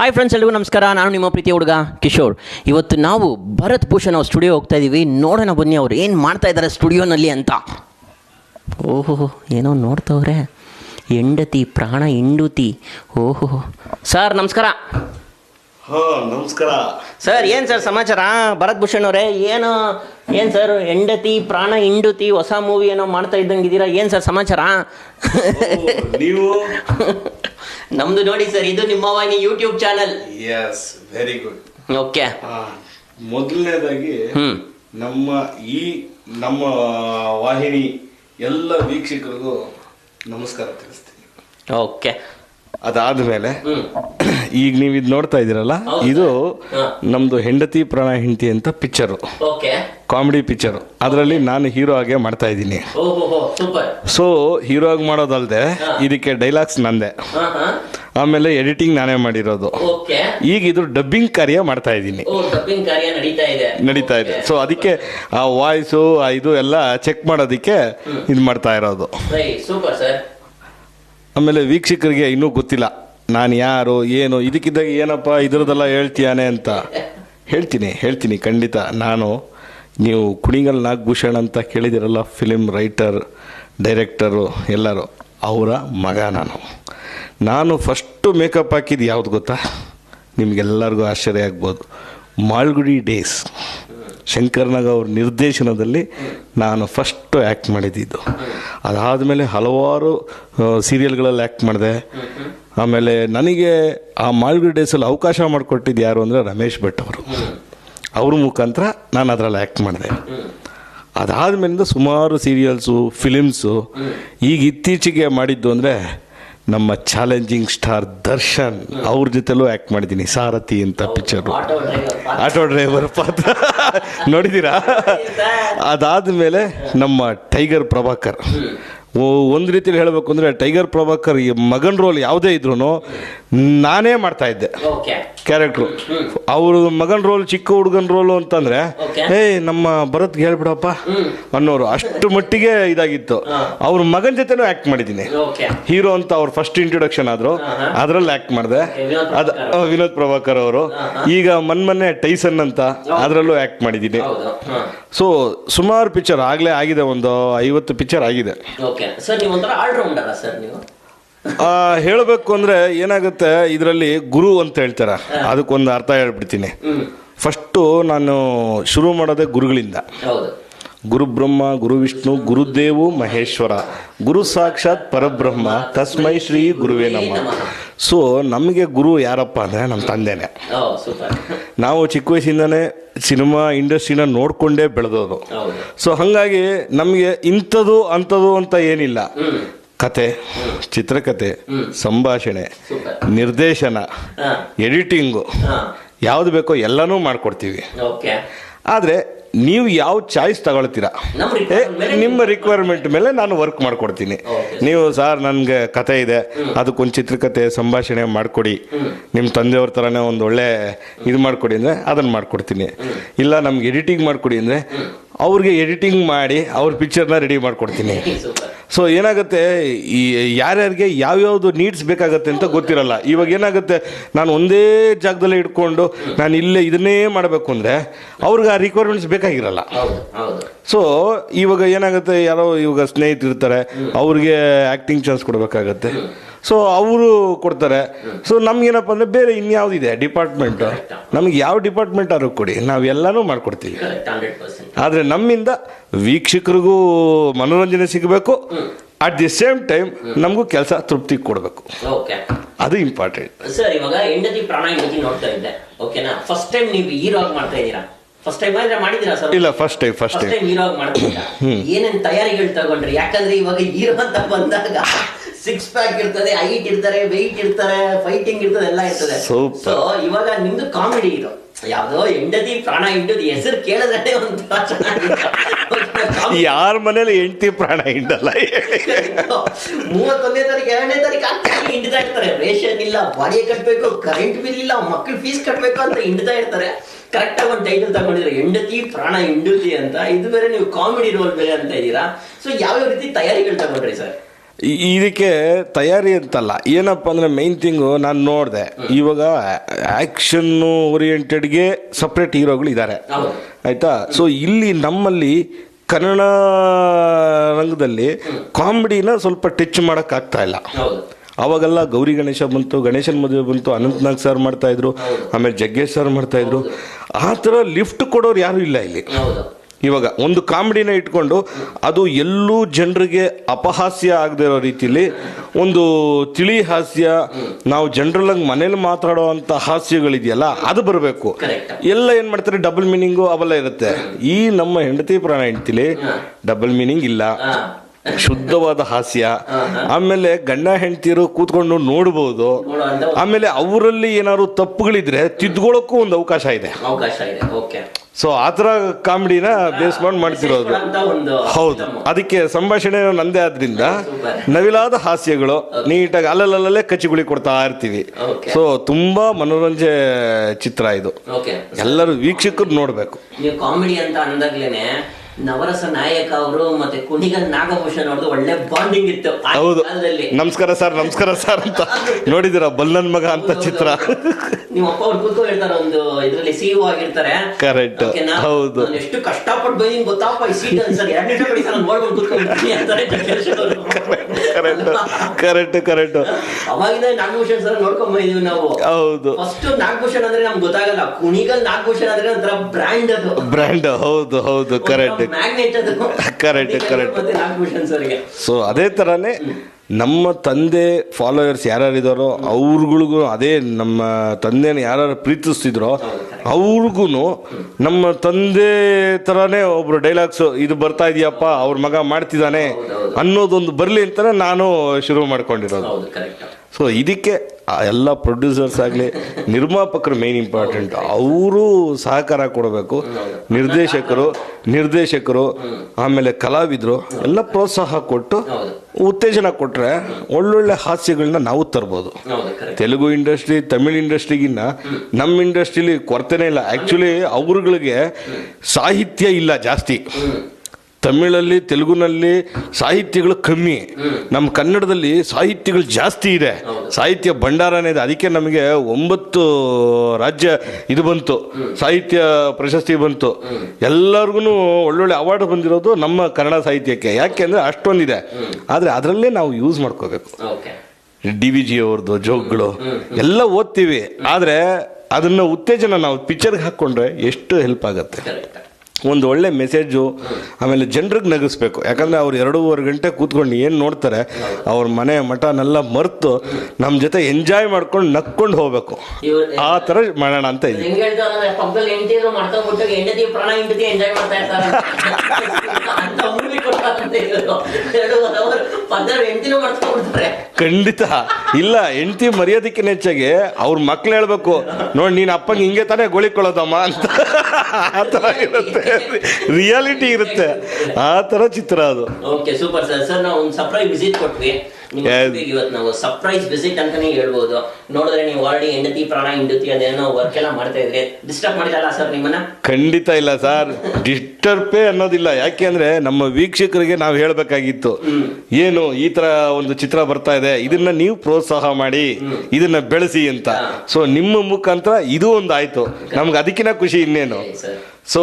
Hi friends ಎಲ್ಲರಿಗೂ ನಮಸ್ಕಾರ. ನಾನು ನಿಮ್ಮ ಪ್ರೀತಿಯ ಹುಡುಗ ಕಿಶೋರ್. ಇವತ್ತು ನಾವು ಭರತ್ ಭೂಷಣ್ ಅವ್ರ ಸ್ಟುಡಿಯೋ ಹೋಗ್ತಾ ಇದ್ದೀವಿ ನೋಡೋಣ ಬನ್ನಿ ಅವ್ರು ಏನು ಮಾಡ್ತಾ ಇದ್ದಾರೆ ಸ್ಟುಡಿಯೋನಲ್ಲಿ ಅಂತ. ಓಹೋ ಏನೋ ನೋಡ್ತವ್ರೆ ಹೆಂಡತಿ ಪ್ರಾಣ ಹಿಂಡುತಿ. ಓಹೋ ಸರ್ ನಮಸ್ಕಾರ. ಹಾ ನಮಸ್ಕಾರ. ಸರ್ ಏನು ಸರ್ ಸಮಾಚಾರ? ಭರತ್ ಭೂಷಣ್ ಅವರೇ ಏನು ಏನು ಸರ್ ಹೆಂಡತಿ ಪ್ರಾಣ ಹಿಂಡುತಿ ಹೊಸ ಮೂವಿ ಏನೋ ಮಾಡ್ತಾ ಇದ್ದಂಗಿದ್ದೀರಾ ಏನು ಸರ್ ಸಮಾಚಾರ? ನೀವು? ನಮ್ದು ನೋಡಿ ಸರ್ ಇದು ನಿಮ್ಮ ವಾಹಿನಿ YouTube channel yes very good okay ಮೊದಲನೇದಾಗಿ ನಮ್ಮ ಈ ನಮ್ಮ ವಾಹಿನಿ ಎಲ್ಲ ವೀಕ್ಷಕರಿಗೂ ನಮಸ್ಕಾರ ತಿಳಿಸ್ತೀನಿ. ಓಕೆ ಅದಾದ್ಮೇಲೆ ಹ್ಞೂ ಈಗ ನೀವು ಇದು ನೋಡ್ತಾ ಇದ್ದೀರಲ್ಲ ಇದು. ನಮ್ದು ಹೆಂಡತಿ ಪ್ರಾಣ ಹೆಂಡತಿ ಅಂತ ಪಿಕ್ಚರು ಕಾಮಿಡಿ ಪಿಕ್ಚರ್ ಅದರಲ್ಲಿ ನಾನು ಹೀರೋ ಆಗೇ ಮಾಡ್ತಾ ಇದ್ದೀನಿ. ಸೊ ಹೀರೋ ಆಗಿ ಮಾಡೋದಲ್ದೆ ಇದಕ್ಕೆ ಡೈಲಾಗ್ಸ್ ನಂದೆ. ಆಮೇಲೆ ಎಡಿಟಿಂಗ್ ನಾನೇ ಮಾಡಿರೋದು. ಈಗ ಇದು ಡಬ್ಬಿಂಗ್ ಕಾರ್ಯ ಮಾಡ್ತಾ ಇದ್ದೀನಿ. ನಡೀತಾ ಇದೆ. ಸೊ ಅದಕ್ಕೆ ಆ ವಾಯ್ಸು ಇದು ಎಲ್ಲ ಚೆಕ್ ಮಾಡೋದಕ್ಕೆ ಇದು ಮಾಡ್ತಾ ಇರೋದು. ಆಮೇಲೆ ವೀಕ್ಷಕರಿಗೆ ಇನ್ನೂ ಗೊತ್ತಿಲ್ಲ. ನಾನು ಯಾರು, ಏನು, ಇದಕ್ಕಿದ್ದಾಗ ಏನಪ್ಪ, ಇದ್ರದ್ದೆಲ್ಲ ಹೇಳ್ತೀಯಾನೆ ಅಂತ. ಹೇಳ್ತೀನಿ ಹೇಳ್ತೀನಿ, ಖಂಡಿತ. ನಾನು, ನೀವು ಕುಣಿಗಲ್ ನಾಗಭೂಷಣ್ ಅಂತ ಕೇಳಿದಿರಲ್ಲ ಫಿಲಿಮ್ ರೈಟರ್ ಡೈರೆಕ್ಟರು ಎಲ್ಲರೂ. ಅವರ ಮಗ ನಾನು. ನಾನು ಫಸ್ಟು ಮೇಕಪ್ ಹಾಕಿದ್ದು ಯಾವ್ದು ಗೊತ್ತಾ? ನಿಮಗೆಲ್ಲರಿಗೂ ಆಶ್ಚರ್ಯ ಆಗ್ಬೋದು. ಮಾಲ್ಗುಡಿ ಡೇಸ್. ಶಂಕರ್ನಾಗ್ ಅವ್ರ ನಿರ್ದೇಶನದಲ್ಲಿ ನಾನು ಫಸ್ಟು ಆ್ಯಕ್ಟ್ ಅದಾದ ಅದಾದಮೇಲೆ ಹಲವಾರು ಸೀರಿಯಲ್ಗಳಲ್ಲಿ ಆ್ಯಕ್ಟ್ ಮಾಡಿದೆ. ಆಮೇಲೆ ನನಗೆ ಆ ಮಾಲ್ಗುಡಿ ಡೇಸಲ್ಲಿ ಅವಕಾಶ ಮಾಡಿಕೊಟ್ಟಿದ್ದು ಯಾರು ಅಂದರೆ ರಮೇಶ್ ಭಟ್ ಅವರು. ಅವ್ರ ಮುಖಾಂತರ ನಾನು ಅದರಲ್ಲಿ ಆ್ಯಕ್ಟ್ ಮಾಡಿದೆ. ಅದಾದಮೇಲಿಂದ ಸುಮಾರು ಸೀರಿಯಲ್ಸು ಫಿಲಿಮ್ಸು ಈಗ ಇತ್ತೀಚೆಗೆ ಮಾಡಿದ್ದು ಅಂದರೆ ನಮ್ಮ ಚಾಲೆಂಜಿಂಗ್ ಸ್ಟಾರ್ ದರ್ಶನ್ ಅವ್ರ ಜೊತೆಲೂ ಆ್ಯಕ್ಟ್ ಮಾಡಿದ್ದೀನಿ. ಸಾರಥಿ ಅಂತ ಪಿಕ್ಚರು ಆಟೋ ಡ್ರೈವರ್ ಪಾತ್ರ. ನೋಡಿದ್ದೀರಾ? ಅದಾದಮೇಲೆ ನಮ್ಮ ಟೈಗರ್ ಪ್ರಭಾಕರ್. ಒಂದು ರೀತಿಯಲ್ಲಿ ಹೇಳಬೇಕು ಅಂದರೆ ಟೈಗರ್ ಪ್ರಭಾಕರ್ ಈ ಮಗನ್ ರೋಲ್ ಯಾವುದೇ ಇದ್ರೂ ನಾನೇ ಮಾಡ್ತಾ ಇದ್ದೆ. ಕ್ಯಾರೆಕ್ಟ್ರು ಅವರು ಮಗನ್ ರೋಲ್ ಚಿಕ್ಕ ಹುಡುಗನ ರೋಲು ಅಂತಂದರೆ. ಏಯ್ ನಮ್ಮ ಭರತ್ಗೆ ಹೇಳ್ಬಿಡಪ್ಪ ಅನ್ನೋರು ಅಷ್ಟು ಮಟ್ಟಿಗೆ ಇದಾಗಿತ್ತು. ಅವ್ರ ಮಗನ ಜೊತೆನೂ ಆ್ಯಕ್ಟ್ ಮಾಡಿದ್ದೀನಿ. ಹೀರೋ ಅಂತ ಅವ್ರು ಫಸ್ಟ್ ಇಂಟ್ರೊಡಕ್ಷನ್ ಆದರು. ಅದರಲ್ಲಿ ಆ್ಯಕ್ಟ್ ಮಾಡಿದೆ. ಅದು ವಿನೋದ್ ಪ್ರಭಾಕರ್ ಅವರು. ಈಗ ಮೊನ್ನೆ ಟೈಸನ್ ಅಂತ ಅದರಲ್ಲೂ ಆ್ಯಕ್ಟ್ ಮಾಡಿದ್ದೀನಿ. ಸೊ ಸುಮಾರು ಪಿಕ್ಚರ್ ಆಗಲೇ ಆಗಿದೆ ಒಂದು ಐವತ್ತು ಪಿಕ್ಚರ್ ಆಗಿದೆ. ಓಕೆ ಸರ್ ನೀವು ಒಂಥರ ಆಲ್ರೌಂಡರ ಸರ್ ನೀವು? ಹೇಳಬೇಕು ಅಂದ್ರೆ ಏನಾಗುತ್ತೆ ಇದರಲ್ಲಿ ಗುರು ಅಂತ ಹೇಳ್ತಾರ. ಅದಕ್ಕೊಂದು ಅರ್ಥ ಹೇಳ್ಬಿಡ್ತೀನಿ. ಫಸ್ಟು ನಾನು ಶುರು ಮಾಡೋದೇ ಗುರುಗಳಿಂದ. ಹೌದು. ಗುರು ಬ್ರಹ್ಮ ಗುರು ವಿಷ್ಣು ಗುರುದೇವು ಮಹೇಶ್ವರ. ಗುರು ಸಾಕ್ಷಾತ್ ಪರಬ್ರಹ್ಮ ತಸ್ಮೈ ಶ್ರೀ ಗುರುವೇ ನಮ. ಸೊ ನಮಗೆ ಗುರು ಯಾರಪ್ಪ ಅಂದರೆ ನಮ್ಮ ತಂದೆನೇ. ನಾವು ಚಿಕ್ಕ ವಯಸ್ಸಿಂದನೇ ಸಿನಿಮಾ ಇಂಡಸ್ಟ್ರಿನ ನೋಡಿಕೊಂಡೇ ಬೆಳೆದೋದು. ಸೊ ಹಾಗಾಗಿ ನಮಗೆ ಇಂಥದ್ದು ಅಂಥದ್ದು ಅಂತ ಏನಿಲ್ಲ. ಕತೆ ಚಿತ್ರಕತೆ ಸಂಭಾಷಣೆ ನಿರ್ದೇಶನ ಎಡಿಟಿಂಗು ಯಾವ್ದು ಬೇಕೋ ಎಲ್ಲನೂ ಮಾಡ್ಕೊಡ್ತೀವಿ. ಆದರೆ ನೀವು ಯಾವ ಚಾಯ್ಸ್ ತಗೊಳ್ತೀರಾ? ಏ, ನಿಮ್ಮ ರಿಕ್ವೈರ್ಮೆಂಟ್ ಮೇಲೆ ನಾನು ವರ್ಕ್ ಮಾಡ್ಕೊಡ್ತೀನಿ. ನೀವು ಸರ್ ನನಗೆ ಕತೆ ಇದೆ. ಅದಕ್ಕೊಂದು ಚಿತ್ರಕತೆ ಸಂಭಾಷಣೆ ಮಾಡಿಕೊಡಿ. ನಿಮ್ಮ ತಂದೆಯವ್ರ ಥರನೇ ಒಂದು ಒಳ್ಳೆ ಇದು ಮಾಡಿಕೊಡಿ ಅಂದರೆ ಅದನ್ನು ಮಾಡ್ಕೊಡ್ತೀನಿ. ಇಲ್ಲ ನಮ್ಗೆ ಎಡಿಟಿಂಗ್ ಮಾಡಿಕೊಡಿ ಅಂದರೆ ಅವ್ರಿಗೆ ಎಡಿಟಿಂಗ್ ಮಾಡಿ ಅವ್ರ ಪಿಕ್ಚರ್ನ ರೆಡಿ ಮಾಡಿಕೊಡ್ತೀನಿ. ಸೊ ಏನಾಗುತ್ತೆ, ಈ ಯಾರ್ಯಾರಿಗೆ ಯಾವ್ಯಾವ್ದು ನೀಡ್ಸ್ ಬೇಕಾಗತ್ತೆ ಅಂತ ಗೊತ್ತಿರಲ್ಲ. ಇವಾಗ ಏನಾಗುತ್ತೆ, ನಾನು ಒಂದೇ ಜಾಗದಲ್ಲೇ ಇಟ್ಕೊಂಡು ನಾನು ಇಲ್ಲೇ ಇದನ್ನೇ ಮಾಡಬೇಕು ಅಂದರೆ ಅವ್ರಿಗೆ ಆ ರಿಕ್ವೈರ್ಮೆಂಟ್ಸ್ ಬೇಕಾಗಿರಲ್ಲ. ಸೊ ಇವಾಗ ಏನಾಗುತ್ತೆ? ಯಾರೋ ಇವಾಗ ಸ್ನೇಹಿತರಿರ್ತಾರೆ ಅವ್ರಿಗೆ ಆ್ಯಕ್ಟಿಂಗ್ ಚಾನ್ಸ್ ಕೊಡಬೇಕಾಗತ್ತೆ. ಸೊ ಅವರು ಕೊಡ್ತಾರೆ. ಸೊ ನಮ್ಗೇನಪ್ಪ ಅಂದರೆ ಬೇರೆ ಇನ್ಯಾವುದಿದೆ? ಡಿಪಾರ್ಟ್ಮೆಂಟ್ ನಮ್ಗೆ ಯಾವ ಡಿಪಾರ್ಟ್ಮೆಂಟ್ ಆದರೂ ಕೊಡಿ. ನಾವು ಎಲ್ಲನೂ ಮಾಡ್ಕೊಡ್ತೀವಿ. ಆದರೆ ನಮ್ಮಿಂದ ವೀಕ್ಷಕರಿಗೂ ಮನೋರಂಜನೆ ಸಿಗಬೇಕು. ಅಟ್ ದಿ ಸೇಮ್ ಟೈಮ್ ನಮಗೂ ಕೆಲಸ ತೃಪ್ತಿ ಕೊಡಬೇಕು. ಓಕೆ ಅದು ಇಂಪಾರ್ಟೆಂಟ್ ಸರ್ ಇವಾಗ ಹೆಂಡತಿ ಪ್ರಾಣ ಹೆಂಡತಿ ನೋಡ್ತಾ ಇದ್ದೆ. ಓಕೆನಾ ಫಸ್ಟ್ ಟೈಮ್ ನೀವು ಹೀರೋ ಆಗಿ ಮಾಡ್ತಾ ಇದ್ದೀರಾ? ಫಸ್ಟ್ ಟೈಮ್ ಅಂದ್ರೆ ಮಾಡಿದಿರಾ ಸರ್? ಇಲ್ಲ first time first time hero ಆಗಿ ಏನೇನ್ ತಯಾರಿಗಳು ತಗೊಂಡ್ರಿ? ಯಾಕಂದ್ರೆ ಇವಾಗ ಹೀರೋ ಅಂತ ಬಂದಾಗ ಸಿಕ್ಸ್ ಪ್ಯಾಕ್ ಇರ್ತದೆ ಹೈಟ್ ಇರ್ತಾರೆ ವೆಯ್ಟ್ ಇರ್ತಾರೆ ಫೈಟಿಂಗ್ ಇರ್ತದೆ ಎಲ್ಲ ಇರ್ತದೆ. ಸೊ ಇವಾಗ ನಿಮ್ದು ಕಾಮಿಡಿ ಇದು. ಯಾವ್ದೋ ಹೆಂಡತಿ ಪ್ರಾಣ ಹಿಂಡದಿ ಹೆಸರು ಕೇಳಿದ್ರೆ ಒಂಥರ ಚೆನ್ನಾಗಿದೆ ಯಾರ ಮನೇಲಿ ಹೆಂಡತಿ ಪ್ರಾಣ ಹಿಂಡಲ್ಲ? ಮೂವತ್ತೊಂದನೇ ತಾರೀಕು ಎರಡನೇ ತಾರೀಕು ಹಿಂಡ್ತಾ ಇರ್ತಾರೆ. ರೇಷನ್ ಇಲ್ಲ ಬಾಡಿಗೆ ಕಟ್ಟಬೇಕು ಕರೆಂಟ್ ಬಿಲ್ ಇಲ್ಲ ಮಕ್ಳು ಫೀಸ್ ಕಟ್ಟಬೇಕು ಅಂತ ಹಿಂಡ್ತಾ ಇರ್ತಾರೆ. ಕರೆಕ್ಟ್ ಆಗಿ ಒಂದು ಟೈಟಲ್ ತಗೊಂಡಿದ್ರೆ ಹೆಂಡತಿ ಪ್ರಾಣ ಹೆಂಡತಿ ಅಂತ ಇದು ಬೇರೆ ನೀವು ಕಾಮಿಡಿ ರೋಲ್ ಬೇರೆ ಅಂತ ಇದ್ದೀರಾ? ಸೊ ಯಾವ ರೀತಿ ತಯಾರಿಗಳು ತಗೊಂಡ್ರಿ ಸರ್ ಇದಕ್ಕೆ ತಯಾರಿ ಅಂತಲ್ಲ ಏನಪ್ಪ ಅಂದ್ರೆ ಮೈನ್ ಥಿಂಗು ನಾನು ನೋಡಿದೆ ಇವಾಗ ಆಕ್ಷನ್ ಓರಿಯೆಂಟೆಡ್ಗೆ ಸಪ್ರೇಟ್ ಹೀರೋಗಳು ಇದ್ದಾರೆ ಆಯಿತಾ? ಸೊ ಇಲ್ಲಿ ನಮ್ಮಲ್ಲಿ ಕನ್ನಡ ರಂಗದಲ್ಲಿ ಕಾಮಿಡಿನ ಸ್ವಲ್ಪ ಟಚ್ ಮಾಡೋಕ್ಕಾಗ್ತಾ ಇಲ್ಲ. ಅವಾಗೆಲ್ಲ ಗೌರಿ ಗಣೇಶ ಬಂತು ಗಣೇಶನ ಮದುವೆ ಬಂತು ಅನಂತನಾಗ್ ಸರ್ ಮಾಡ್ತಾ ಇದ್ರು ಆಮೇಲೆ ಜಗ್ಗೇಶ್ ಸರ್ ಮಾಡ್ತಾ ಇದ್ರು. ಆ ಥರ ಲಿಫ್ಟ್ ಕೊಡೋರು ಯಾರು ಇಲ್ಲ ಇಲ್ಲಿ. ಇವಾಗ ಒಂದು ಕಾಮಿಡಿನ ಇಟ್ಕೊಂಡು ಅದು ಎಲ್ಲೂ ಜನರಿಗೆ ಅಪಹಾಸ್ಯ ಆಗದಿರೋ ರೀತಿಯಲ್ಲಿ ಒಂದು ತಿಳಿ ಹಾಸ್ಯ ನಾವು ಜನರಲ್ ಆಗಿ ಮನೇಲಿ ಮಾತಾಡೋ ಅಂತ ಹಾಸ್ಯಗಳಿದೆಯಲ್ಲ ಅದು ಬರಬೇಕು. ಎಲ್ಲ ಏನು ಮಾಡ್ತಾರೆ ಡಬಲ್ ಮೀನಿಂಗು ಅವೆಲ್ಲ ಇರುತ್ತೆ. ಈ ನಮ್ಮ ಹೆಂಡತಿ ಪ್ರಾಣ ಹೆಂಡತಿಲಿ ಡಬಲ್ ಮೀನಿಂಗ್ ಇಲ್ಲ. ಶುದ್ಧವಾದ ಹಾಸ್ಯ. ಆಮೇಲೆ ಗಂಡ ಹೆಂಡ್ತಿರು ಕೂತ್ಕೊಂಡು ನೋಡ್ಬೋದು. ನೋಡೋ ಅಂತ ಒಂದು ಆಮೇಲೆ ಅವರಲ್ಲಿ ಏನಾದ್ರು ತಪ್ಪುಗಳಿದ್ರೆ ತಿದ್ಕೊಳ್ಳೋಕ್ಕೂ ಒಂದು ಅವಕಾಶ ಇದೆ. ಸೊ ಆ ಥರ ಕಾಮಿಡಿನ ಬೇಸ್ ಮಾಡಿ ಮಾಡ್ತಿರೋದು. ಹೌದು. ಅದಕ್ಕೆ ಸಂಭಾಷಣೆ ನಂದೇ ಆದ್ರಿಂದ. ನವಿಲಾದ ಹಾಸ್ಯಗಳು ನೀಟಾಗಿ ಅಲ್ಲಲ್ಲಲ್ಲೇ ಕಚ್ಚಿಗುಳಿ ಕೊಡ್ತಾ ಇರ್ತೀವಿ. ಸೊ ತುಂಬಾ ಮನೋರಂಜೆ ಚಿತ್ರ ಇದು. ಎಲ್ಲರೂ ವೀಕ್ಷಕರು ನೋಡಬೇಕು. ಕಾಮಿಡಿ ಅಂತ ಅಂದಾಗ್ಲೇನೆ ನವರಸ ನಾಯಕ ಅವರು ಮತ್ತೆ ಕುಣಿಗಲ್ ನಾಗಭೂಷಣ್ ಅವ್ರದ್ದು ಒಳ್ಳೆ ಬಾಂಡಿಂಗ್ ಇತ್ತು ಆ ಹೌದು. ಕಾಲದಲ್ಲಿ. ನಮಸ್ಕಾರ ಸರ್ ನಮಸ್ಕಾರ ಸರ್ ಅಂತ ನೋಡಿದಿರ ಬಲ್ಲನ್ ಮಗ ಅಂತ ಚಿತ್ರ. ನಿಮ್ಮ ಅಪ್ಪ ಅವ್ರು ಕೂತ್ಕೊಂಡು ಹೇಳ್ತಾರೆ ಒಂದು ಇದ್ರಲ್ಲಿ ಸಿಇಒ ಆಗಿರ್ತಾರೆ. ಕರೆಕ್ಟ್ ಓಕೆನಾ? ಹೌದು. ನಾನು ಎಷ್ಟು ಕಷ್ಟಪಟ್ಟು ಬೈನಿ ಗೊತ್ತಪ್ಪ ಈ ಸೀಟ್ ಸರ್. ಎರಡು ನಿಮಿಷ ಬಿಡಿ ಸರ್ ನೋಡ್ಕೊಂಡು ಕೂತ್ಕೊಂಡಿರ್ತೀನಿ ಅಂತಾರೆ ಜಗ್ಗೇಶ್ ಅವರು. ಕರೆಕ್ಟ್ ಕರೆಕ್ಟ್ ಕರೆಕ್ಟ್ ಅವಾಗಿಂದ ನಾಗಭೂಷಣ್ ಸರ್ ನೋಡ್ಕೊಂಡ್ ಬಂದಿದೀವಿ ನಾವು. ಹೌದು. ಫಸ್ಟ್ ನಾಗಭೂಷಣ್ ಅಂದ್ರೆ ನಮ್ಗೆ ಗೊತ್ತಾಗಲ್ಲ. ಕುಣಿಗಲ್ ನಾಗಭೂಷಣ್ ಅಂದ್ರೆ ಒಂಥರ ಬ್ರ್ಯಾಂಡ್ ಅದು. ಬ್ರ್ಯಾಂಡ್ ಹೌದು ಹೌದು ಕರೆಕ್ಟ್ ಕರೆಕ್ಟ್. ಸರ್ಗೆ. ಸೊ ಅದೇ ಥರನೇ ನಮ್ಮ ತಂದೆ ಫಾಲೋಯರ್ಸ್ ಯಾರ್ಯಾರು ಇದಾರೋ ಅವ್ರಿಗಳಿಗೂ ಅದೇ ನಮ್ಮ ತಂದೆನ ಯಾರು ಪ್ರೀತಿಸ್ತಿದ್ರೋ ಅವ್ರಿಗೂ ನಮ್ಮ ತಂದೆ ಥರನೇ ಒಬ್ರು ಡೈಲಾಗ್ಸು ಇದು ಬರ್ತಾ ಇದೆಯಪ್ಪ ಅವ್ರ ಮಗ ಮಾಡ್ತಿದ್ದಾನೆ ಅನ್ನೋದೊಂದು ಬರಲಿ ಅಂತಲೇ ನಾನು ಶುರು ಮಾಡ್ಕೊಂಡಿರೋದು. ಕರೆಕ್ಟ್ ಸೊ ಇದಕ್ಕೆ ಎಲ್ಲ ಪ್ರೊಡ್ಯೂಸರ್ಸ್ ಆಗಲಿ, ನಿರ್ಮಾಪಕರು ಮೇನ್ ಇಂಪಾರ್ಟೆಂಟ್ ಅವರು ಸಹಕಾರ ಕೊಡಬೇಕು. ನಿರ್ದೇಶಕರು ನಿರ್ದೇಶಕರು, ಆಮೇಲೆ ಕಲಾವಿದರು, ಎಲ್ಲ ಪ್ರೋತ್ಸಾಹ ಕೊಟ್ಟು ಉತ್ತೇಜನ ಕೊಟ್ಟರೆ ಒಳ್ಳೊಳ್ಳೆ ಹಾಸ್ಯಗಳನ್ನ ನಾವು ತರ್ಬೋದು. ತೆಲುಗು ಇಂಡಸ್ಟ್ರಿ ತಮಿಳ್ ಇಂಡಸ್ಟ್ರಿಗಿನ್ನ ನಮ್ಮ ಇಂಡಸ್ಟ್ರಿಲಿ ಕೊರತೆನೇ ಇಲ್ಲ. ಆ್ಯಕ್ಚುಲಿ ಅವ್ರುಗಳಿಗೆ ಸಾಹಿತ್ಯ ಇಲ್ಲ ಜಾಸ್ತಿ. ತಮಿಳಲ್ಲಿ ತೆಲುಗುನಲ್ಲಿ ಸಾಹಿತ್ಯಗಳು ಕಮ್ಮಿ. ನಮ್ಮ ಕನ್ನಡದಲ್ಲಿ ಸಾಹಿತ್ಯಗಳು ಜಾಸ್ತಿ ಇದೆ. ಸಾಹಿತ್ಯ ಭಂಡಾರನೇ ಇದೆ. ಅದಕ್ಕೆ ನಮಗೆ ಒಂಬತ್ತು ರಾಜ್ಯ ಇದು ಬಂತು. ಸಾಹಿತ್ಯ ಪ್ರಶಸ್ತಿ ಬಂತು. ಎಲ್ಲರಿಗೂ ಒಳ್ಳೊಳ್ಳೆ ಅವಾರ್ಡ್ ಬಂದಿರೋದು ನಮ್ಮ ಕನ್ನಡ ಸಾಹಿತ್ಯಕ್ಕೆ. ಯಾಕೆ ಅಂದರೆ ಅಷ್ಟೊಂದಿದೆ. ಆದರೆ ಅದರಲ್ಲೇ ನಾವು ಯೂಸ್ ಮಾಡ್ಕೋಬೇಕು. ಡಿ ವಿ ಜಿ ಅವ್ರದ್ದು ಜೋಕ್ಗಳು ಎಲ್ಲ ಓದ್ತೀವಿ. ಆದರೆ ಅದನ್ನು ಉತ್ತೇಜನ ನಾವು ಪಿಕ್ಚರ್ಗೆ ಹಾಕ್ಕೊಂಡ್ರೆ ಎಷ್ಟು ಹೆಲ್ಪ್ ಆಗುತ್ತೆ? ಒಂದು ಒಳ್ಳೆ ಮೆಸೇಜು ಆಮೇಲೆ ಜನರಿಗೆ ನಗಿಸ್ಬೇಕು. ಯಾಕಂದರೆ ಅವ್ರು ಎರಡೂವರೆ ಗಂಟೆ ಕೂತ್ಕೊಂಡು ಏನು ನೋಡ್ತಾರೆ ಅವ್ರ ಮನೆ ಮಠನೆಲ್ಲ ಮರೆತು ನಮ್ಮ ಜೊತೆ ಎಂಜಾಯ್ ಮಾಡ್ಕೊಂಡು ನಕ್ಕೊಂಡು ಹೋಗ್ಬೇಕು. ಆ ಥರ ಮಾಡೋಣ ಅಂತ ಇದ್ದೀವಿ ಖಂಡಿತ. ಇಲ್ಲ ಹೆಂಡತಿ ಮರ್ಯಾದಕ್ಕಿಂತ ಹೆಚ್ಚಾಗಿ ಅವ್ರ ಮಕ್ಳು ಹೇಳ್ಬೇಕು ನೋಡಿ ನೀನು ಅಪ್ಪಂಗೆ ಹಿಂಗೆ ತಾನೇ ಗೋಳಿಕೊಳ್ಳೋದಮ್ಮ ಅಂತ. ಆ ಥರ ಇರುತ್ತೆ. ರಿಯಾಲಿಟಿ ಇರುತ್ತೆ. ಆ ಥರ ಚಿತ್ರ ಅದು. ಓಕೆ ಸೂಪರ್ ಸರ್ ಸರ್ ನಾವು ಒಂದು ಸರ್ಪ್ರೈಸ್ ವಿಸಿಟ್ ಕೊಟ್ವಿ. ಇವತ್ತು ನಾವು ಸರ್ಪ್ರೈಸ್ ವಿಸಿಟ್ ಅಂತಾನೆ ಹೇಳ್ಬೋದು. ನೋಡಿದ್ರೆ ನೀವು ಆಲ್ರೆಡಿ ಹೆಂಡತಿ ಪ್ರಾಣ ಹೆಂಡತಿ ಅದೇನೋ ವರ್ಕ್ ಎಲ್ಲ ಮಾಡ್ತಾ ಇದ್ರಿ ಡಿಸ್ಟರ್ಬ್ ಮಾಡಿದಲ್ಲ ಸರ್ ನಿಮ್ಮನ್ನ? ಖಂಡಿತ ಇಲ್ಲ ಸರ್ ಡಿಸ್ಟರ್ಬೇ ಅನ್ನೋದಿಲ್ಲ. ಯಾಕೆ ಅಂದ್ರೆ ನಮ್ಮ ವೀಕ್ಷಕರಿಗೆ ನಾವು ಹೇಳಬೇಕಾಗಿತ್ತು. ಏನು ಈ ತರ ಒಂದು ಚಿತ್ರ ಬರ್ತಾ ಇದೆ. ಇದನ್ನ ನೀವು ಪ್ರೋತ್ಸಾಹ ಮಾಡಿ ಇದನ್ನ ಬೆಳೆಸಿ ಅಂತ. ಸೊ ನಿಮ್ಮ ಮುಖಾಂತರ ಇದು ಒಂದು ಆಯ್ತು ನಮ್ಗೆ ಅದಕ್ಕಿಂತ ಖುಷಿ ಇನ್ನೇನು. ಸೊ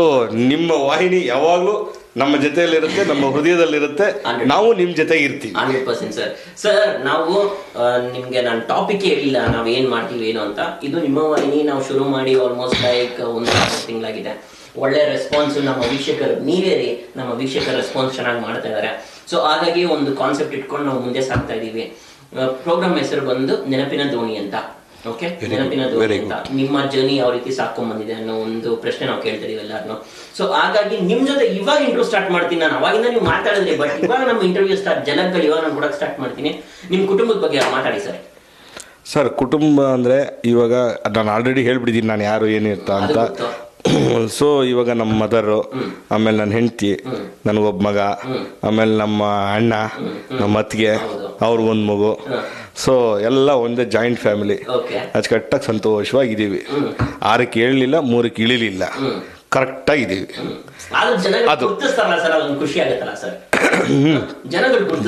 ನಿಮ್ಮ ವಾಹಿನಿ ಯಾವಾಗಲೂ ನಮ್ಮ ಜೊತೆಯಲ್ಲಿರುತ್ತೆ ನಮ್ಮ ಹೃದಯದಲ್ಲಿರುತ್ತೆ. ನಾವು ನಿಮ್ಮ ಜೊತೆ ಇರ್ತೀವಿ. Hundred percent sir. ಸರ್ ನಾವು ಆ, ನಿಮ್ಗೆ ನಾನು ಟಾಪಿಕ್ ಹೇಳಿಲ್ಲ ನಾವು ಏನ್ ಮಾಡ್ತೀವಿ ಏನು ಅಂತ. ಇದು ನಿಮ್ಮ ವಾಹಿನಿ ನಾವು ಶುರು ಮಾಡಿ ಆಲ್ಮೋಸ್ಟ್ ಲೈಕ್ ಒಂದು ತಿಂಗಳಾಗಿದೆ. ಒಳ್ಳೆ ರೆಸ್ಪಾನ್ಸ್ ನಮ್ಮ ವೀಕ್ಷಕರು ನೀವೇ ರೀ ನಮ್ಮ ವೀಕ್ಷಕರ ರೆಸ್ಪಾನ್ಸ್ ಚೆನ್ನಾಗಿ ಮಾಡ್ತಾ ಇದ್ದಾರೆ ಸೊ ಹಾಗಾಗಿ ಒಂದು ಕಾನ್ಸೆಪ್ಟ್ ಇಟ್ಕೊಂಡು ನಾವು ಮುಂದೆ ಸಾಗ್ತಾ ಇದೀವಿ. ಪ್ರೋಗ್ರಾಮ್ ಹೆಸರು ಬಂದು ನೆನಪಿನ ದೋಣಿ ಅಂತ. ಓಕೆ ನೆನಪಿನದು ನಿಮ್ಮ ಜರ್ನಿ ಯಾವ ರೀತಿ ಸಾಕೊಂಡ್ ಬಂದಿದೆ ಅನ್ನೋ ಒಂದು ಪ್ರಶ್ನೆ ನಾವು ಕೇಳ್ತಿದೀವಿ ಎಲ್ಲಾರು ಸೊ ಹಾಗಾಗಿ ನಿಮ್ ಜೊತೆ ಇವಾಗ ಇಂಟರ್ವ್ಯೂ ಸ್ಟಾರ್ಟ್ ಮಾಡ್ತೀನಿ ನಾನು. ಅವಾಗಿಂದ ನೀವು ಮಾತಾಡಿದ್ರೆ ಬಟ್ ಇವಾಗ ನಮ್ಮ ಇಂಟರ್ವ್ಯೂ ಸ್ಟಾರ್ಟ್ ಜನಗಳು ಇವಾಗ ನಾನು ಕೊಡಕ್ ಸ್ಟಾರ್ಟ್ ಮಾಡ್ತೀನಿ. ನಿಮ್ ಕುಟುಂಬದ ಬಗ್ಗೆ ಮಾತಾಡಿ ಸರ್. ಸರ್ ಕುಟುಂಬ ಅಂದ್ರೆ ಇವಾಗ ನಾನು ಆಲ್ರೆಡಿ ಹೇಳ್ಬಿಟ್ಟಿದ್ದೀನಿ ನಾನು ಯಾರು ಏನು ಅಂತ. ಸೊ ಇವಾಗ ನಮ್ಮ ಮದರು ಆಮೇಲೆ ನನ್ನ ಹೆಂಡತಿ ನನಗೊಬ್ಬ ಮಗ ಆಮೇಲೆ ನಮ್ಮ ಅಣ್ಣ ನಮ್ಮ ಅತ್ತಿಗೆ ಅವ್ರಿಗೊಂದು ಮಗು. ಸೊ ಎಲ್ಲ ಒಂದೇ ಜಾಯಿಂಟ್ ಫ್ಯಾಮಿಲಿ ಅಚ್ಚು ಅಚ್ಚುಕಟ್ಟಾಗಿ ಸಂತೋಷವಾಗಿದ್ದೀವಿ. ಆರಕ್ಕೆ ಏಳಲಿಲ್ಲ ಮೂರಕ್ಕೆ ಇಳಿಲಿಲ್ಲ ಕರೆಕ್ಟಾಗಿದ್ದೀವಿ ಅದು. ಖುಷಿ ಆಗುತ್ತಲ್ಲ ಸರ್.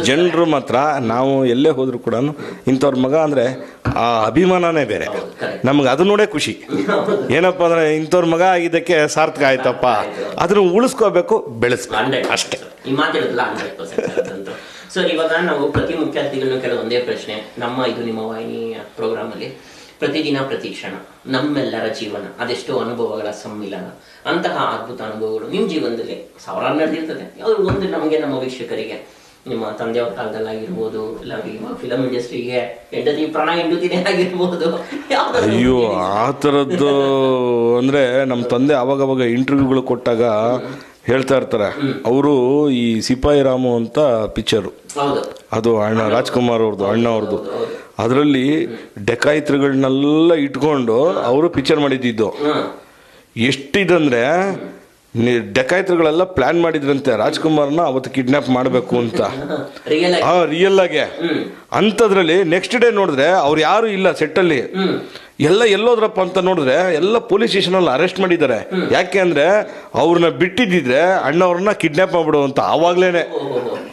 ಜನರು ಮಾತ್ರ ನಾವು ಎಲ್ಲೇ ಹೋದ್ರು ಕೂಡ ಇಂಥವ್ರ ಮಗ ಅಂದ್ರೆ ಆ ಅಭಿಮಾನನೇ ಬೇರೆ. ನಮ್ಗೆ ಅದು ನೋಡೇ ಖುಷಿ. ಏನಪ್ಪ ಅಂದ್ರೆ ಇಂಥವ್ರ ಮಗ ಇದಕ್ಕೆ ಸಾರ್ಥಕ ಆಯ್ತಪ್ಪ. ಅದನ್ನು ಉಳಿಸ್ಕೋಬೇಕು ಬೆಳೆಸ್ಬೇಕು. ಅಷ್ಟೇ. ಸರ್ ಇವಾಗ ನಾವು ಪ್ರತಿ ಮುಖ್ಯ ಅತಿಥಿಗಳನ್ನ ಕೇಳೋ ಒಂದೇ ಪ್ರಶ್ನೆ. ನಮ್ಮ ಇದು ನಿಮ್ಮ ವಾಹಿನಿ ಪ್ರೋಗ್ರಾಮ್ ಅಲ್ಲಿ ಪ್ರತಿದಿನ ಪ್ರತಿ ಕ್ಷಣ ನಮ್ಮೆಲ್ಲರ ಜೀವನ ಅದೆಷ್ಟೋ ಅನುಭವಗಳ ಸಮ್ಮಿಲನ. ಅಂತಹ ಅದ್ಭುತ ಅನುಭವಗಳು ನಿಮ್ಮ ಜೀವನದಲ್ಲಿ ಸಾವಿರಾರು ನಡೆದಿರ್ತದೆ. ಯಾವ್ದು ಒಂದು ನಮಗೆ ನಮ್ಮ ವೀಕ್ಷಕರಿಗೆ ನಿಮ್ಮ ತಂದೆಯವ್ರ ಕಾಲದಲ್ಲಾಗಿರ್ಬೋದು ಇಲ್ಲ ಫಿಲಂ ಇಂಡಸ್ಟ್ರಿಗೆ ಹೆಂಡತಿ ಪ್ರಾಣ ಹೆಂಡತಿನೇ ಆಗಿರ್ಬೋದು ಅಯ್ಯೋ. ಆ ಥರದ್ದು ಅಂದ್ರೆ ನಮ್ಮ ತಂದೆ ಅವಾಗ ಅವಾಗ ಇಂಟರ್ವ್ಯೂಗಳು ಕೊಟ್ಟಾಗ ಹೇಳ್ತಾ ಇರ್ತಾರೆ. ಅವರು ಈ ಸಿಪಾಯಿ ರಾಮು ಅಂತ ಪಿಕ್ಚರು ಅದು ಅಣ್ಣ ರಾಜ್ಕುಮಾರ್ ಅವ್ರದ್ದು ಅಣ್ಣ ಅವ್ರದ್ದು. ಅದರಲ್ಲಿ ಡೆಕಾಯಿತ್ರಗಳನ್ನೆಲ್ಲ ಇಟ್ಕೊಂಡು ಅವರು ಪಿಕ್ಚರ್ ಮಾಡಿದ್ದಿದ್ದು ಎಷ್ಟಿದಂದ್ರೆ ನಿ- ಡೆಕಾಯಿತ್ರುಗಳೆಲ್ಲ ಪ್ಲಾನ್ ಮಾಡಿದ್ರಂತೆ ರಾಜ್ಕುಮಾರ್ನ ಅವತ್ತು ಕಿಡ್ನಾಪ್ ಮಾಡಬೇಕು ಅಂತ. ಆ ರಿಯಲ್ ಆಗಿ. ಅಂಥದ್ರಲ್ಲಿ ನೆಕ್ಸ್ಟ್ ಡೇ ನೋಡಿದ್ರೆ ಅವ್ರು ಯಾರು ಇಲ್ಲ ಸೆಟ್ಟಲ್ಲಿ ಎಲ್ಲ ಎಲ್ಲೋದ್ರಪ್ಪ ಅಂತ ನೋಡಿದ್ರೆ ಎಲ್ಲ ಪೊಲೀಸ್ ಸ್ಟೇಷನ್ ಅಲ್ಲಿ ಅರೆಸ್ಟ್ ಮಾಡಿದ್ದಾರೆ. ಯಾಕೆ ಅಂದ್ರೆ ಅವ್ರನ್ನ ಬಿಟ್ಟಿದ್ದಿದ್ರೆ ಅಣ್ಣವ್ರನ್ನ ಕಿಡ್ನಾಪ್ ಮಾಡ್ಬಿಡು ಅಂತ ಆವಾಗ್ಲೇನೆ.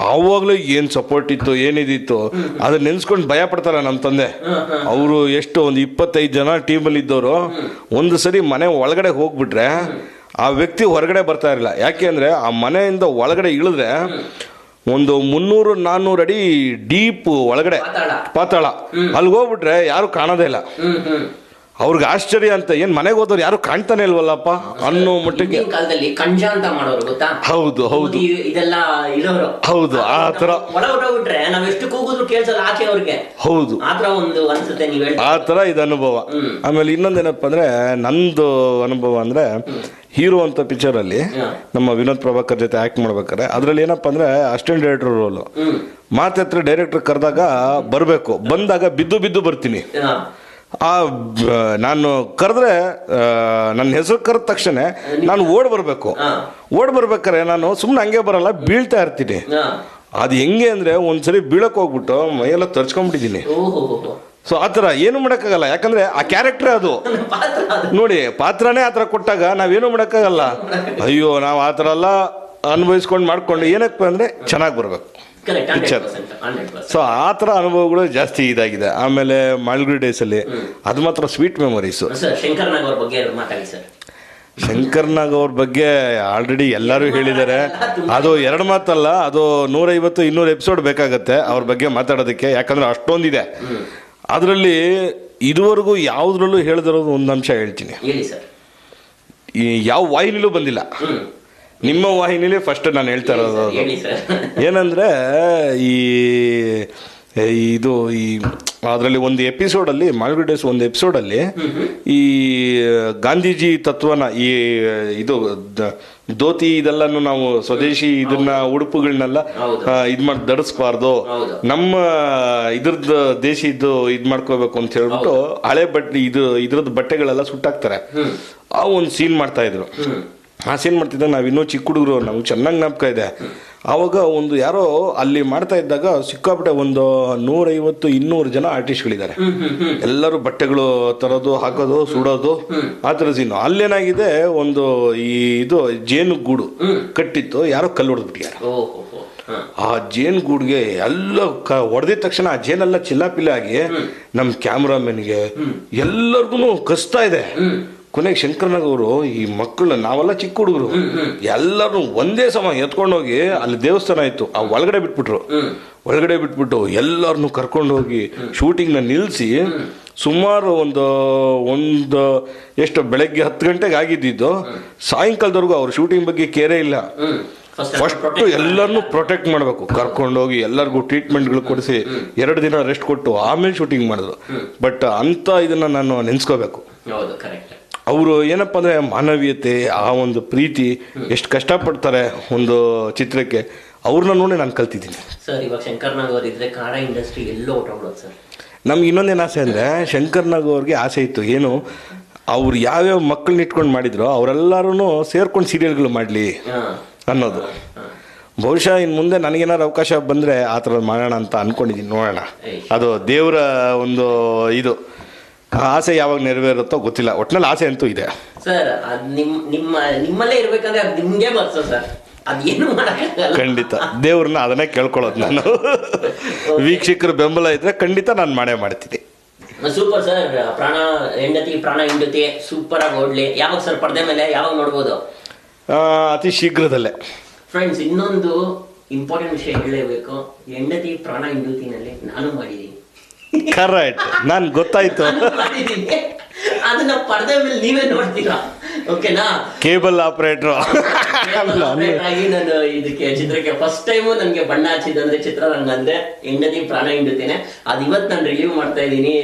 ಆವಾಗ್ಲೂ ಏನು ಸಪೋರ್ಟ್ ಇತ್ತು ಏನಿದಿತ್ತು ಅದನ್ನ ನೆನ್ಸ್ಕೊಂಡು ಭಯ ಪಡ್ತಾರ ನಮ್ಮ ತಂದೆ. ಅವರು ಎಷ್ಟು ಒಂದು ಇಪ್ಪತ್ತೈದು ಜನ ಟೀಮಲ್ಲಿ ಇದ್ದವರು ಒಂದು ಸರಿ ಮನೆ ಒಳಗಡೆ ಹೋಗ್ಬಿಟ್ರೆ ಆ ವ್ಯಕ್ತಿ ಹೊರಗಡೆ ಬರ್ತಾ ಇರಲಿಲ್ಲ. ಯಾಕೆ ಅಂದರೆ ಆ ಮನೆಯಿಂದ ಒಳಗಡೆ ಇಳಿದ್ರೆ ಒಂದು ಮುನ್ನೂರು ನಾನ್ನೂರು ಅಡಿ ಡೀಪ್ ಒಳಗಡೆ ಪಾತಾಳ. ಅಲ್ಲಿ ಅಲ್ಲಿಗೆ ಹೋಗ್ಬಿಟ್ರೆ ಯಾರು ಕಾಣೋದೇ ಇಲ್ಲ. ಅವ್ರಿಗೆ ಆಶ್ಚರ್ಯ ಅಂತ ಏನ್ ಮನೆಗೆ ಹೋದವ್ರು ಯಾರು ಕಾಣ್ತಾನೆ ಇಲ್ವಲ್ಲಪ್ಪ? ಅನ್ನೋ ಮಟ್ಟಿಗೆ. ಹಿಂದಿನ ಕಾಲದಲ್ಲಿ ಕಂಜ ಅಂತ ಮಾಡೋರು ಗೊತ್ತಾ? ಹೌದು ಹೌದು. ಇದೆಲ್ಲ ಇರೋರು. ಹೌದು ಆ ತರ ಒಳ ಹೊರಬಿಟ್ರೆ ನಾವ್ ಎಷ್ಟು ಕೂಗಿದ್ರು ಕೇಳ್ಸಲ್ಲ ಆಚೆ ಅವ್ರಿಗೆ. ಹೌದು. ಆತರ ಒಂದು ಅನ್ಸುತ್ತೆ ನೀವ್ ಹೇಳ್ತಾ ಆ ತರ ಇದು ಅನುಭವ. ಆಮೇಲೆ ಇನ್ನೊಂದೇನಪ್ಪ ಅಂದ್ರೆ ನಂದು ಅನುಭವ ಅಂದ್ರೆ ಹೀರೋ ಅಂತ ಪಿಕ್ಚರ್ ಅಲ್ಲಿ ನಮ್ಮ ವಿನೋದ್ ಪ್ರಭಾಕರ್ ಜೊತೆ ಆಕ್ಟ್ ಮಾಡ್ಬೇಕಾರೆ ಅದ್ರಲ್ಲಿ ಏನಪ್ಪ ಅಂದ್ರೆ ಅಸಿಸ್ಟೆಂಟ್ ಡೈರೆಕ್ಟರ್ ರೋಲು ಮಾತತ್ರ ಡೈರೆಕ್ಟರ್ ಕರೆದಾಗ ಬರಬೇಕು. ಬಂದಾಗ ಬಿದ್ದು ಬಿದ್ದು ಬರ್ತೀನಿ. ಆ ನಾನು ಕರೆದ್ರೆ ನನ್ನ ಹೆಸರು ಕರೆದ ತಕ್ಷಣ ನಾನು ಓಡ್ ಬರಬೇಕು. ಓಡ್ ಬರ್ಬೇಕಾರೆ ನಾನು ಸುಮ್ಮನೆ ಹಂಗೆ ಬರಲ್ಲ ಬೀಳ್ತಾ ಇರ್ತೀನಿ. ಅದು ಹೆಂಗೆ ಅಂದ್ರೆ ಒಂದ್ಸರಿ ಬೀಳಕ್ ಹೋಗ್ಬಿಟ್ಟು ಮೈಯೆಲ್ಲ ತರ್ಚ್ಕೊಂಡ್ಬಿಟ್ಟಿದ್ದೀನಿ. ಸೊ ಆ ಥರ ಏನು ಮಾಡೋಕ್ಕಾಗಲ್ಲ. ಯಾಕಂದ್ರೆ ಆ ಕ್ಯಾರೆಕ್ಟರ್ ಅದು. ನೋಡಿ ಪಾತ್ರನೇ ಆ ಥರ ಕೊಟ್ಟಾಗ ನಾವೇನು ಮಾಡೋಕ್ಕಾಗಲ್ಲ? ಅಯ್ಯೋ ನಾವು ಆ ಥರ ಎಲ್ಲ ಅನುಭವಿಸ್ಕೊಂಡು ಮಾಡ್ಕೊಂಡು ಏನಕ್ಕೆ ಅಂದ್ರೆ ಚೆನ್ನಾಗಿ ಬರ್ಬೇಕು. ಪರ್ಸೆಂಟ್ ಸೊ ಆ ಥರ ಅನುಭವಗಳು ಜಾಸ್ತಿ ಇದಾಗಿದೆ. ಆಮೇಲೆ ಮಾಲ್ಗುಡಿ ಡೇಸಲ್ಲಿ ಅದು ಮಾತ್ರ ಸ್ವೀಟ್ ಮೆಮೊರೀಸು ಶಂಕರ್ ನಾಗ್ ಅವ್ರ ಬಗ್ಗೆ ಮಾತಾಡಿ ಸರ್. ಶಂಕರ್ನಾಗ್ ಅವ್ರ ಬಗ್ಗೆ ಆಲ್ರೆಡಿ ಎಲ್ಲರೂ ಹೇಳಿದ್ದಾರೆ ಅದು ಎರಡು ಮಾತಲ್ಲ ಅದು ನೂರೈವತ್ತು ಇನ್ನೂರು ಎಪಿಸೋಡ್ ಬೇಕಾಗತ್ತೆ ಅವ್ರ ಬಗ್ಗೆ ಮಾತಾಡೋದಕ್ಕೆ. ಯಾಕಂದ್ರೆ ಅಷ್ಟೊಂದಿದೆ. ಅದರಲ್ಲಿ ಇದುವರೆಗೂ ಯಾವುದ್ರಲ್ಲೂ ಹೇಳ್ದಿರೋದು ಒಂದು ಅಂಶ ಹೇಳ್ತೀನಿ. ಈ ಯಾವ ವಾಹಿನಿಲೂ ಬಂದಿಲ್ಲ. ನಿಮ್ಮ ವಾಹಿನಿಲಿ ಫಸ್ಟ್ ನಾನು ಹೇಳ್ತಾ ಇರೋದು ಏನಂದ್ರೆ ಈ ಇದು ಈ ಅದರಲ್ಲಿ ಒಂದು ಎಪಿಸೋಡಲ್ಲಿ ಮಾಲ್ಗುಡಿ ಡೇಸ್ ಒಂದು ಎಪಿಸೋಡಲ್ಲಿ ಈ ಗಾಂಧೀಜಿ ತತ್ವನ ಈ ಇದು ದೋತಿ ಧೋತಿ ಇದೆಲ್ಲನು ನಾವು ಸ್ವದೇಶಿ ಇದನ್ನ ಉಡುಪುಗಳನ್ನೆಲ್ಲ. ಇದು ಮಾಡಿ ಧರಿಸ್ಬಾರ್ದು ನಮ್ಮ ಇದ್ರದ್ದು ದೇಶಿದ್ದು ಇದು ಮಾಡ್ಕೋಬೇಕು ಅಂತ ಹೇಳ್ಬಿಟ್ಟು ಹಳೆ ಬಟ್ಟೆ ಇದು ಇದ್ರದ್ದು ಬಟ್ಟೆಗಳೆಲ್ಲ ಸುಟ್ಟಾಕ್ತಾರೆ. ಆ ಒಂದು ಸೀನ್ ಮಾಡ್ತಾ ಇದ್ರು. ಆ ಮಾಡ್ತಿದ್ದ ನಾವು ಇನ್ನೂ ಚಿಕ್ಕ ಹುಡುಗರು ನಮ್ಗೆ ಚೆನ್ನಾಗಿ ಜ್ಞಾಪಕ ಇದೆ. ಆವಾಗ ಒಂದು ಯಾರೋ ಅಲ್ಲಿ ಮಾಡ್ತಾ ಇದ್ದಾಗ ಸಿಕ್ಕಾಪಟ್ಟೆ ಒಂದು ನೂರೈವತ್ತು ಇನ್ನೂರು ಜನ ಆರ್ಟಿಸ್ಟ್ಗಳಿದ್ದಾರೆ ಎಲ್ಲರೂ ಬಟ್ಟೆಗಳು ತರೋದು ಹಾಕೋದು ಸುಡೋದು ಆ ಥರ ಸೀನು ಅಲ್ಲೇನಾಗಿದೆ ಒಂದು ಈ ಇದು ಜೇನು ಗೂಡು ಕಟ್ಟಿತ್ತು ಯಾರೋ ಕಲ್ಲು ಹೊಡೆದ್ಬಿಟ್ಟಿದ್ದಾರೆ ಆ ಜೇನು ಗೂಡ್ಗೆ ಎಲ್ಲ ಕ ಹೊಡೆದಿದ ತಕ್ಷಣ ಆ ಜೇನೆಲ್ಲ ಚಿಲ್ಲಾಪಿಲ್ಲ ಆಗಿ ನಮ್ಮ ಕ್ಯಾಮ್ರಾಮನ್ಗೆ ಎಲ್ಲರಿಗೂ ಕಷ್ಟ ಇದೆ. ಕೊನೆಗೆ ಶಂಕರ್ನಾಗ್ ಅವರು ಈ ಮಕ್ಕಳನ್ನ ನಾವೆಲ್ಲ ಚಿಕ್ಕ ಹುಡುಗರು. ಎಲ್ಲರೂ ಒಂದೇ ಸಮ ಎತ್ಕೊಂಡೋಗಿ ಅಲ್ಲಿ ದೇವಸ್ಥಾನ ಇತ್ತು. ಆ ಒಳಗಡೆ ಬಿಟ್ಬಿಟ್ರು. ಒಳಗಡೆ ಬಿಟ್ಬಿಟ್ಟು ಎಲ್ಲರನ್ನು ಕರ್ಕೊಂಡು ಹೋಗಿ ಶೂಟಿಂಗ್ನ ನಿಲ್ಲಿಸಿ ಸುಮಾರು ಒಂದು ಒಂದು ಎಷ್ಟು ಬೆಳಗ್ಗೆ ಹತ್ತು ಗಂಟೆಗೆ ಆಗಿದ್ದಿದ್ದು. ಸಾಯಂಕಾಲದವರೆಗೂ ಅವ್ರ ಶೂಟಿಂಗ್ ಬಗ್ಗೆ ಕೇರೇ ಇಲ್ಲ. ಫಸ್ಟು ಎಲ್ಲರನ್ನೂ ಪ್ರೊಟೆಕ್ಟ್ ಮಾಡಬೇಕು. ಕರ್ಕೊಂಡೋಗಿ ಎಲ್ಲರಿಗೂ ಟ್ರೀಟ್ಮೆಂಟ್ಗಳು ಕೊಡಿಸಿ ಎರಡು ದಿನ ರೆಸ್ಟ್ ಕೊಟ್ಟು ಆಮೇಲೆ ಶೂಟಿಂಗ್ ಮಾಡಿದ್ರು ಬಟ್ ಅಂತ ಇದನ್ನ ನಾನು ನೆನ್ಸ್ಕೋಬೇಕು. ಹೌದು ಕರೆಕ್ಟ್ ಅವರು ಏನಪ್ಪ ಅಂದರೆ ಮಾನವೀಯತೆ ಆ ಒಂದು ಪ್ರೀತಿ ಎಷ್ಟು ಕಷ್ಟಪಡ್ತಾರೆ ಒಂದು ಚಿತ್ರಕ್ಕೆ ಅವ್ರನ್ನ ನೋಡಿ ನಾನು ಕಲ್ತಿದ್ದೀನಿ. ಸರ್ ಇವಾಗ ಶಂಕರ್ ನಾಗವ್ರ ಅವ್ರು ಇದ್ರೆ ಕನ್ನಡ ಇಂಡಸ್ಟ್ರಿ ಎಲ್ಲೋ ಸರ್. ನಮ್ಗೆ ಇನ್ನೊಂದೇನು ಆಸೆ ಅಂದರೆ ಶಂಕರ್ನಾಗ್ ಅವ್ರಿಗೆ ಆಸೆ ಇತ್ತು. ಏನು ಅವ್ರು ಯಾವ್ಯಾವ ಮಕ್ಕಳನ್ನ ಇಟ್ಕೊಂಡು ಮಾಡಿದ್ರು ಅವರೆಲ್ಲರೂ ಸೇರ್ಕೊಂಡು ಸೀರಿಯಲ್ಗಳು ಮಾಡಲಿ ಅನ್ನೋದು. ಬಹುಶಃ ಇನ್ನು ಮುಂದೆ ನನಗೇನಾದ್ರು ಅವಕಾಶ ಬಂದರೆ ಆ ಥರ ಮಾಡೋಣ ಅಂತ ಅನ್ಕೊಂಡಿದ್ದೀನಿ ನೋಡೋಣ. ಅದು ದೇವರ ಒಂದು ಇದು. ಆಸೆ ಯಾವಾಗ ನೆರವೇರುತ್ತೋ ಗೊತ್ತಿಲ್ಲ. ಒಟ್ಟಿನಲ್ಲಿ ಆಸೆ ಅಂತೂ ಇದೆ. ಸರ್ ಅದ್ ನಿಮ್ ನಿಮ್ಮ ನಿಮ್ಮಲ್ಲೇ ಇರ್ಬೇಕಂದ್ರೆ ಅದ್ ನಿಮ್ಗೆ ಬರ್ತದೆ ಸರ್. ಅದೇನು ಮಾಡಕ್ಕಾಗಲ್ಲ. ಖಂಡಿತ. ದೇವ್ರನ್ನ ಅದನ್ನೇ ಕೇಳ್ಕೊಳ್ಳೋದು ನಾನು. ವೀಕ್ಷಕರು ಬೆಂಬಲ ಇದ್ರೆ ಖಂಡಿತ ನಾನು ಮಾಡೇ ಮಾಡ್ತೀನಿ. Super sir. ಪ್ರಾಣ ಹೆಂಡತಿ ಪ್ರಾಣ ಹೆಂಡತಿ ಸೂಪರ್ ಆಗಿ ಓಡ್ಲಿ. ಯಾವಾಗ ಸರ್ ಪರ್ದೆ ಮೇಲೆ? ಯಾವಾಗ ನೋಡ್ಬೋದು? ಆ, ಅತಿ ಶೀಘ್ರದಲ್ಲೇ. ಫ್ರೆಂಡ್ಸ್ ಇನ್ನೊಂದು ಇಂಪಾರ್ಟೆಂಟ್ ವಿಷಯ ಹೇಳಬೇಕು. ಹೆಂಡತಿ ಪ್ರಾಣ ಹೆಂಡತಿನಲ್ಲಿ ನಾನು ಮಾಡಿದ್ದೀನಿ. ಕರೆಕ್ಟ್ ನಾನು ಗೊತ್ತಾಯ್ತು. ಅದನ್ನ ಪರದೆ ಮೇಲೆ ನೀವೇ ನೋಡ್ತೀರಾ. ಓಕೆನಾ? ಕೇಬಲ್ ಆಪರೇಟರ್ ಆಗಿ ನಾನು ಇದಕ್ಕೆ ಚಿತ್ರಕ್ಕೆ ಫಸ್ಟ್ ಟೈಮು ನನಗೆ ಬಣ್ಣ ಹಚ್ಚಿದಂದ್ರೆ ಚಿತ್ರರಂಗ ಅಂದ್ರೆ ಹೆಂಡತಿ ಪ್ರಾಣ ಹಿಂಡುತ್ತೇನೆ ಅದ್ ಇವತ್ತು ನಾನು ರಿಲೀವ್ ಮಾಡ್ತಾ ಇದ್ದೀನಿ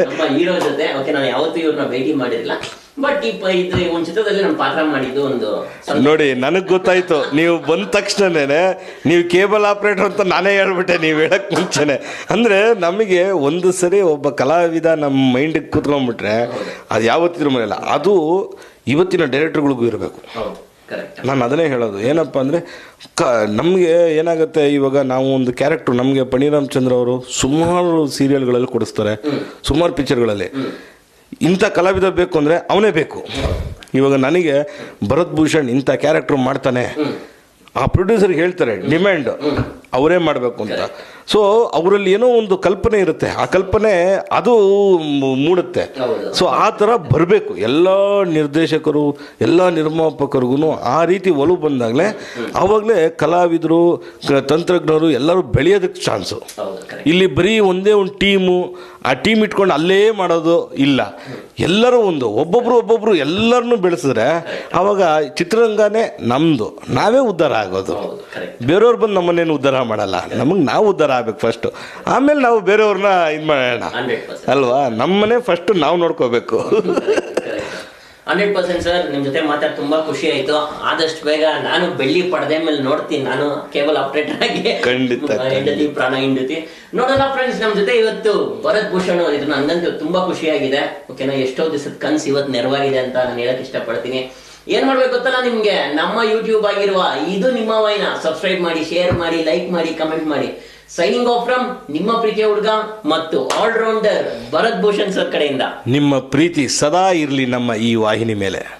ನಮ್ಮ ಹೀರೋ ಜೊತೆ. ಓಕೆ ನಾನು ಯಾವತ್ತೂ ಇವ್ರನ್ನ ಭೇಟಿ ಮಾಡಿರಲಿಲ್ಲ. ಬಟ್ ಈ ಇದು ಒಂದು ಚಿತ್ರದಲ್ಲಿ ನಾನು ಪಾತ್ರ ಮಾಡಿದ್ದು ಒಂದು ನೋಡಿ ನನಗೆ ಗೊತ್ತಾಯ್ತು. ನೀವು ಬಂದ ತಕ್ಷಣನೇ ನೀವು ಕೇಬಲ್ ಆಪರೇಟರ್ ಅಂತ ನಾನೇ ಹೇಳ್ಬಿಟ್ಟೆ ನೀವು ಹೇಳಕ್ ಮುಂಚೆನೆ. ಅಂದ್ರೆ ನಮಗೆ ಒಂದು ಸರಿ ಒಬ್ಬ ಕಲಾವಿದ ನಮ್ಮ ಮೈಂಡಿಗೆ ಕೂತ್ಕೊಂಡ್ಬಿಟ್ರೆ ಅದು ಯಾವತ್ತಿದ್ರು ಮನೆಯಲ್ಲ ಅದು ಇವತ್ತಿನ ಡೈರೆಕ್ಟರ್ಗಳಿಗೂ ಇರಬೇಕು. ನಾನು ಅದನ್ನೇ ಹೇಳೋದು. ಏನಪ್ಪ ಅಂದರೆ ಕ ನಮಗೆ ಏನಾಗುತ್ತೆ ಇವಾಗ ನಾವು ಒಂದು ಕ್ಯಾರೆಕ್ಟ್ರು ನಮಗೆ ಪಣಿರಾಮಚಂದ್ರ ಅವರು ಸುಮಾರು ಸೀರಿಯಲ್ಗಳಲ್ಲಿ ಕೊಡಿಸ್ತಾರೆ. ಸುಮಾರು ಪಿಕ್ಚರ್ಗಳಲ್ಲಿ ಇಂಥ ಕಲಾವಿದ ಬೇಕು ಅಂದರೆ ಅವನೇ ಬೇಕು. ಇವಾಗ ನನಗೆ ಭರತ್ ಭೂಷಣ್ ಇಂಥ ಕ್ಯಾರೆಕ್ಟರ್ ಮಾಡ್ತಾನೆ. ಆ ಪ್ರೊಡ್ಯೂಸರ್ಗೆ ಹೇಳ್ತಾರೆ ಡಿಮ್ಯಾಂಡ್ ಅವರೇ ಮಾಡಬೇಕು ಅಂತ. ಸೊ ಅವರಲ್ಲಿ ಏನೋ ಒಂದು ಕಲ್ಪನೆ ಇರುತ್ತೆ. ಆ ಕಲ್ಪನೆ ಅದು ಮೂಡುತ್ತೆ. ಸೊ ಆ ಥರ ಬರಬೇಕು. ಎಲ್ಲ ನಿರ್ದೇಶಕರು ಎಲ್ಲ ನಿರ್ಮಾಪಕರಿಗೂ ಆ ರೀತಿ ಒಲವು ಬಂದಾಗಲೇ ಆವಾಗಲೇ ಕಲಾವಿದರು ತಂತ್ರಜ್ಞರು ಎಲ್ಲರೂ ಬೆಳೆಯೋದಕ್ಕೆ ಚಾನ್ಸು. ಇಲ್ಲಿ ಬರೀ ಒಂದೇ ಒಂದು ಟೀಮು ಆ ಟೀಮ್ ಇಟ್ಕೊಂಡು ಅಲ್ಲೇ ಮಾಡೋದು ಇಲ್ಲ. ಎಲ್ಲರೂ ಒಂದು ಒಬ್ಬೊಬ್ರು ಒಬ್ಬೊಬ್ಬರು ಎಲ್ಲರನ್ನೂ ಬೆಳೆಸಿದ್ರೆ ಆವಾಗ ಚಿತ್ರರಂಗನೇ ನಮ್ಮದು ನಾವೇ ಉದ್ಧಾರ ಆಗೋದು. ಬೇರೆಯವ್ರು ಬಂದು ನಮ್ಮನ್ನೇನು ಉದ್ಧಾರ ಮಾಡಲ್ಲ. ನಮಗೆ ನಾವು ಉದ್ಧಾರ ಆಗ್ಬೇಕು ಫಸ್ಟು ಆಮೇಲೆ ನಾವು ಬೇರೆಯವ್ರನ್ನ ಇದು ಮಾಡೋಣ. ಅಲ್ವಾ? ನಮ್ಮನೆ ಫಸ್ಟ್ ನಾವು ನೋಡ್ಕೋಬೇಕು. ಹಂಡ್ರೆಡ್ ಪರ್ಸೆಂಟ್ ಸರ್ ನಿಮ್ಮ ಜೊತೆ ಮಾತಾಡಿ ತುಂಬಾ ಖುಷಿ ಆಯ್ತು. ಆದಷ್ಟು ಬೇಗ ನಾನು ಬೆಳ್ಳಿ ಪಡೆದೆ ಮೇಲೆ ನೋಡ್ತೀನಿ. ನಾನು ಕೇಬಲ್ ಆಪರೇಟರ್ ಆಗಿ. ಖಂಡಿತ, ಹೆಂಡತಿ ಪ್ರಾಣ ಹಿಂಡತಿ. ನೋಡೋಣ ಫ್ರೆಂಡ್ಸ್ ನಮ್ಮ ಜೊತೆ ಇವತ್ತು ಭರತ್ ಭೂಷಣ್ ಅವರು ಇದು ನಂಗಂತೂ ತುಂಬಾ ಖುಷಿಯಾಗಿದೆ ಓಕೆನಾ ಎಷ್ಟೋ ದಿವಸದ ಕನ್ಸು ಇವತ್ತು ನೆರವಾಗಿದೆ ಅಂತ ನಾನು ಹೇಳಕ್ ಇಷ್ಟಪಡ್ತೀನಿ. ಏನ್ ಮಾಡ್ಬೇಕು ಗೊತ್ತಲ್ಲ ನಿಮ್ಗೆ? ನಮ್ಮ ಯೂಟ್ಯೂಬ್ ಆಗಿರುವ ಇದು ನಿಮ್ಮ ವೈನ. ಸಬ್ಸ್ಕ್ರೈಬ್ ಮಾಡಿ ಶೇರ್ ಮಾಡಿ ಲೈಕ್ ಮಾಡಿ ಕಮೆಂಟ್ ಮಾಡಿ. ಸೈನಿಂಗ್ ಆಫ್ ಫ್ರಮ್ ನಿಮ್ಮ ಪ್ರೀತಿಯ ಹುಡುಗ ಮತ್ತು ಆಲ್ರೌಂಡರ್ ಭರತ್ ಭೂಷಣ್ ಸರ್ ಕಡೆಯಿಂದ. ನಿಮ್ಮ ಪ್ರೀತಿ ಸದಾ ಇರಲಿ ನಮ್ಮ ಈ ವಾಹಿನಿ ಮೇಲೆ.